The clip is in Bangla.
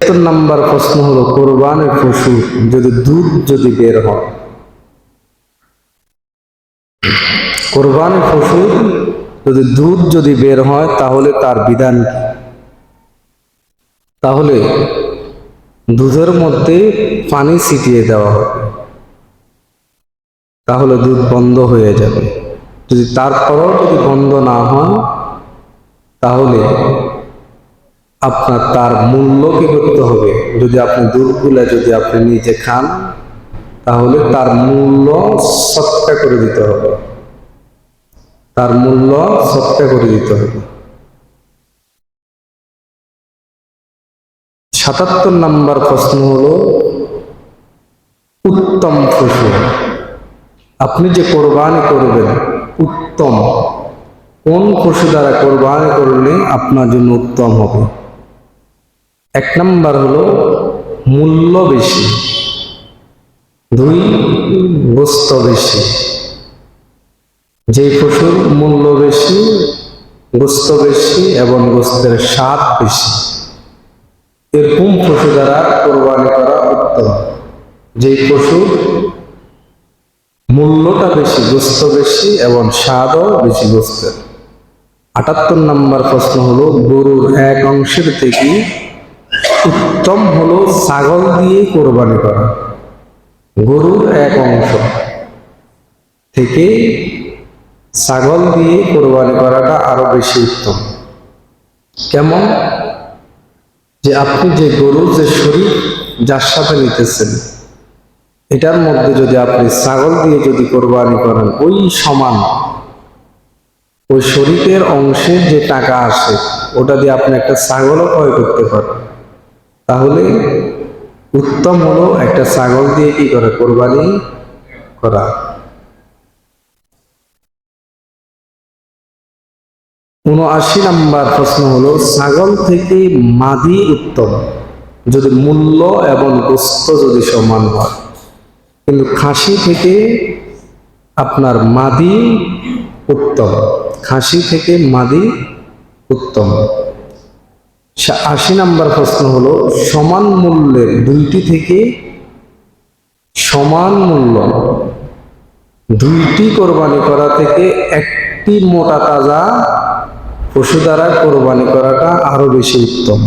সত্তর নাম্বার প্রশ্ন হলো, কোরবানের পশু যদি দুধ যদি বের হয়, কোরবানের পশু যদি দুধ যদি বের হয়, তাহলে তার বিধান? তাহলে দুধের মধ্যে পানি ছিটিয়ে দেওয়া হবে তাহলে দুধ বন্ধ হয়ে যাবে যদি তারপরও যদি বন্ধ না হয়, তাহলে আপনার তার মূল্য কি করতে হবে। যদি আপনি দুধগুলা যদি আপনি নিজে খান, তাহলে তার মূল্য সৎকা করে দিতে হবে। তার মূল্য সৎকা করে দিতে হবে। সাতাত্তর নাম্বার প্রশ্ন হলো, উত্তম পশু। আপনি যে কোরবানি করবেন, উত্তম। কোন পশু দ্বারা কোরবানি করলে আপনার জন্য উত্তম হবে? এক নাম্বার হলো মূল্য বেশি। দুই গোস্ত বেশি। যে পশুর মূল্য বেশি গোস্ত বেশি এবং গোস্তের স্বাদ বেশি, এরকম পশু দ্বারা কোরবানি করা উত্তম। যে পশুর মূল্যটা বেশি গোস্ত বেশি এবং স্বাদও বেশি গোস্তের আটাত্তর নাম্বার প্রশ্ন হলো, গরুর এক অংশের থেকে উত্তম হলো ছাগল দিয়ে কোরবানি করা। গরুর এক অংশ থেকে ছাগল দিয়ে কোরবানি করাটা আরও বেশি উত্তম। কেমন? যে আপনি যে গরুর যে শরীর যার সাথে নিতেছেন, এটার মধ্যে যদি আপনি ছাগল দিয়ে যদি কোরবানি করেন, ওই সমান। ওই শরীরের অংশের যে টাকা আসে, ওটা দিয়ে আপনি একটা ছাগলও ক্রয় করতে পারেন। তাহলে উত্তম হলো একটা ছাগল দিয়ে কি করে? কোরবানি করা। উনআশি নাম্বার প্রশ্ন হলো, ছাগল থেকে মাদি উত্তম? যদি মূল্য এবং গোস্ত যদি সমান হয়, কিন্তু খাসি থেকে আপনার মাদি উত্তম। খাসি থেকে মাদি উত্তম। আশি নাম্বার প্রশ্ন হলো, সমান মূল্যের দুইটি থেকে সমান মূল্য দুইটি কোরবানি করা থেকে একটি মোটা তাজা পশু দ্বারা কোরবানি করাটা আরও বেশি উত্তম।